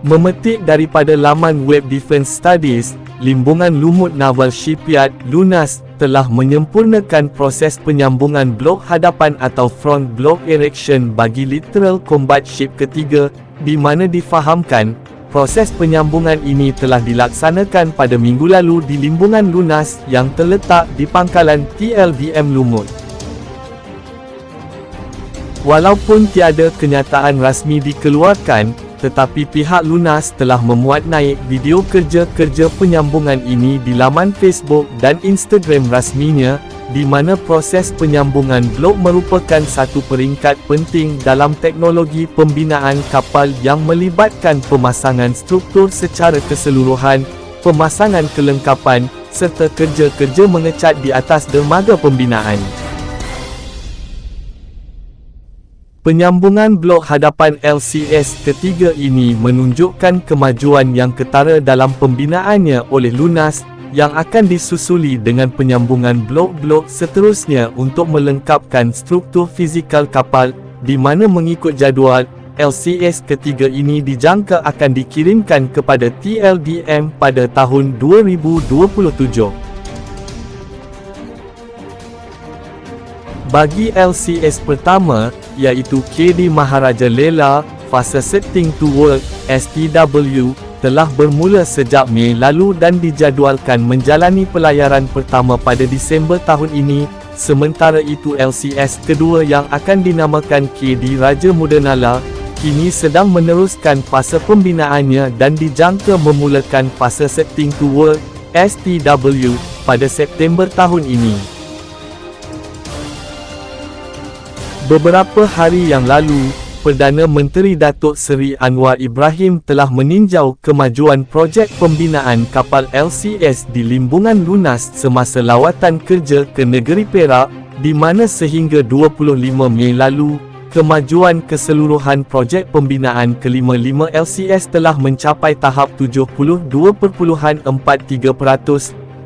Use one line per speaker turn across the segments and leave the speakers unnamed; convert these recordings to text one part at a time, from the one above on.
Memetik daripada laman web Defense Studies, Limbungan Lumut Naval Shipyard (LUNAS) telah menyempurnakan proses penyambungan blok hadapan atau front block erection bagi Literal Combat Ship ketiga, di mana difahamkan, proses penyambungan ini telah dilaksanakan pada minggu lalu di Limbungan Lunas yang terletak di pangkalan TLDM Lumut. Walaupun tiada kenyataan rasmi dikeluarkan, tetapi pihak Lunas telah memuat naik video kerja-kerja penyambungan ini di laman Facebook dan Instagram rasminya, di mana proses penyambungan blok merupakan satu peringkat penting dalam teknologi pembinaan kapal yang melibatkan pemasangan struktur secara keseluruhan, pemasangan kelengkapan, serta kerja-kerja mengecat di atas dermaga pembinaan. Penyambungan blok hadapan LCS ketiga ini menunjukkan kemajuan yang ketara dalam pembinaannya oleh Lunas, yang akan disusuli dengan penyambungan blok-blok seterusnya untuk melengkapkan struktur fizikal kapal, di mana mengikut jadual, LCS ketiga ini dijangka akan dikirimkan kepada TLDM pada tahun 2027. Bagi LCS pertama, iaitu KD Maharaja Lela, fasa setting to work, STW, telah bermula sejak Mei lalu dan dijadualkan menjalani pelayaran pertama pada Disember tahun ini, sementara itu LCS kedua yang akan dinamakan KD Raja Muda Nala, kini sedang meneruskan fasa pembinaannya dan dijangka memulakan fasa setting to work, STW, pada September tahun ini. Beberapa hari yang lalu, Perdana Menteri Datuk Seri Anwar Ibrahim telah meninjau kemajuan projek pembinaan kapal LCS di Limbungan Lunas semasa lawatan kerja ke negeri Perak, di mana sehingga 25 Mei lalu, kemajuan keseluruhan projek pembinaan kelima-lima LCS telah mencapai tahap 72.43%,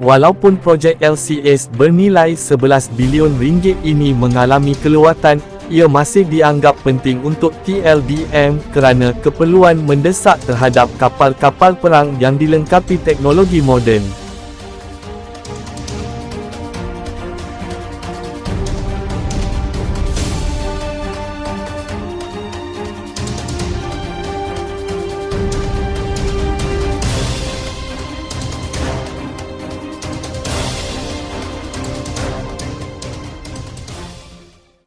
walaupun projek LCS bernilai 11 bilion ringgit ini mengalami kelewatan, ia masih dianggap penting untuk TLDM kerana keperluan mendesak terhadap kapal-kapal perang yang dilengkapi teknologi moden.